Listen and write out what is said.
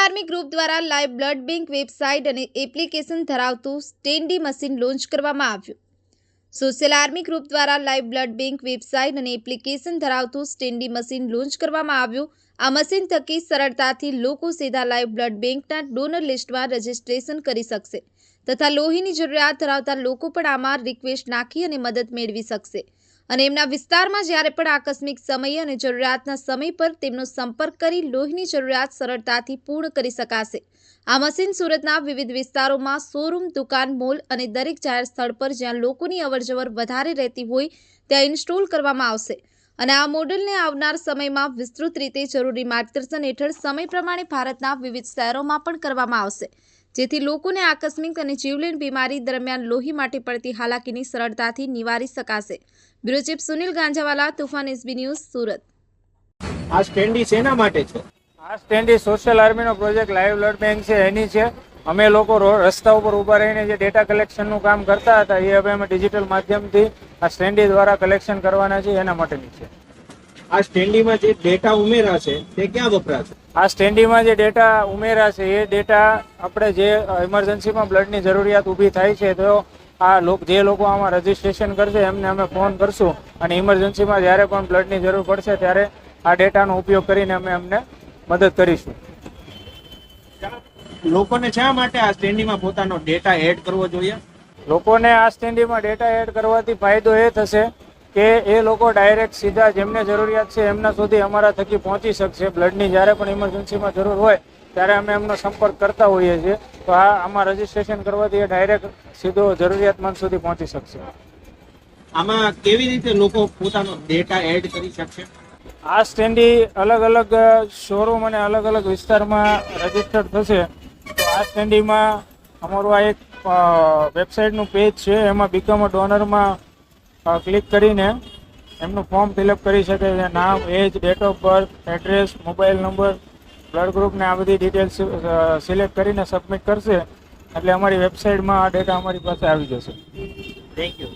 Army group દ્વારા live blood bank website અને application ધરાવતું સ્ટેન્ડી મશીન લોન્ચ કરવામાં આવ્યું. આ મશીન થકી સરળતાથી લોકો સીધા લાઈવ બ્લડ બેંકના ડોનર લિસ્ટમાં રજીસ્ટ્રેશન કરી શકશે તથા લોહીની જરૂરિયાત ધરાવતા લોકો પણ આમાં રિક્વેસ્ટ નાખી અને મદદ મેળવી શકશે. અને એમના વિસ્તારમાં જ્યારે પણ આકસ્મિક સમયે અને જરૂરિયાતના સમય પર તેમનો સંપર્ક કરી લોહીની જરૂરિયાત સરળતાથી પૂર્ણ કરી શકાશે. આ મશીન સુરતના વિવિધ વિસ્તારોમાં શોરૂમ, દુકાન, મોલ અને દરેક જાહેર સ્થળ પર જ્યાં લોકોની અવરજવર વધારે રહેતી હોય ત્યાં ઇન્સ્ટોલ કરવામાં આવશે. અને આ મોડલને આવનાર સમયમાં વિસ્તૃત રીતે જરૂરી માર્ગદર્શન હેઠળ સમય પ્રમાણે ભારતના વિવિધ શહેરોમાં પણ કરવામાં આવશે. જેથી લોકોને આકસ્મિક અને જીવલેણ બીમારી દરમિયાન લોહી માટે પડતી હાલાકીની સરળતાથી નિવારી શકાશે. Bureau chief Sunil Ganjawala Toofan SB news Surat. આ સ્ટેન્ડી શેના માટે છે? આ સ્ટેન્ડી સોશિયલ આર્મીનો પ્રોજેક્ટ લાઈવ બ્લડ બેંક છે એની છે. અમે લોકો રો- રસ્તા ઉપર ઊભા રહીને જે ડેટા કલેક્શનનું કામ કરતા હતા એ હવે અમે ડિજિટલ માધ્યમથી આ સ્ટેન્ડી દ્વારા કલેક્શન કરવાના છે એના માટેની છે. આ સ્ટેન્ડીમાં જે ડેટા ઉમેરા છે તે ક્યાં વપરાશે? આ સ્ટેન્ડીમાં જે ડેટા ઉમેરા છે એ ડેટા આપણે જે ઇમરજન્સીમાં બ્લડની જરૂરિયાત ઊભી થાય છે તો આ લોક જે લોકો આમાં રજીસ્ટ્રેશન કરશે એમને અમે ફોન કરશું. અને ઇમરજન્સીમાં જ્યારે પણ બ્લડની જરૂર પડશે ત્યારે આ ડેટાનો ઉપયોગ કરીને અમે એમને મદદ કરીશું. લોકોને શા માટે આ સ્ટેન્ડીમાં પોતાનો ડેટા એડ કરવો જોઈએ? લોકોને આ સ્ટેન્ડીમાં ડેટા એડ કરવાથી ફાયદો એ થશે કે એ લોકો ડાયરેક્ટ સીધા જેમને જરૂરિયાત છે એમના સુધી અમારા થકી પહોંચી શકશે. બ્લડની જ્યારે પણ ઇમરજન્સીમાં જરૂર હોય ત્યારે અમે એમનો સંપર્ક કરતા હોઈએ છીએ. તો આ આમાં રજીસ્ટ્રેશન કરવાથી એ ડાયરેક્ટ સીધો જરૂરિયાતમંદ સુધી પહોંચી શકશે. આમાં કેવી રીતે લોકો પોતાનો ડેટા એડ કરી શકશે? આ સ્ટેન્ડી અલગ અલગ શોરૂમ અને અલગ અલગ વિસ્તારમાં રજીસ્ટર્ડ થશે. તો આ સ્ટેન્ડીમાં અમારું આ એક વેબસાઇટનું પેજ છે. એમાં બીકમ અ ડોનરમાં ક્લિક કરીને એમનું ફોર્મ ફિલઅપ કરી શકે છે. નામ age date of birth address mobile number blood ગ્રુપને આ બધી ડિટેલ્સ સિલેક્ટ કરીને સબમિટ કરશે. એટલે અમારી વેબસાઇટમાં આ ડેટા અમારી પાસે આવી જશે. Thank you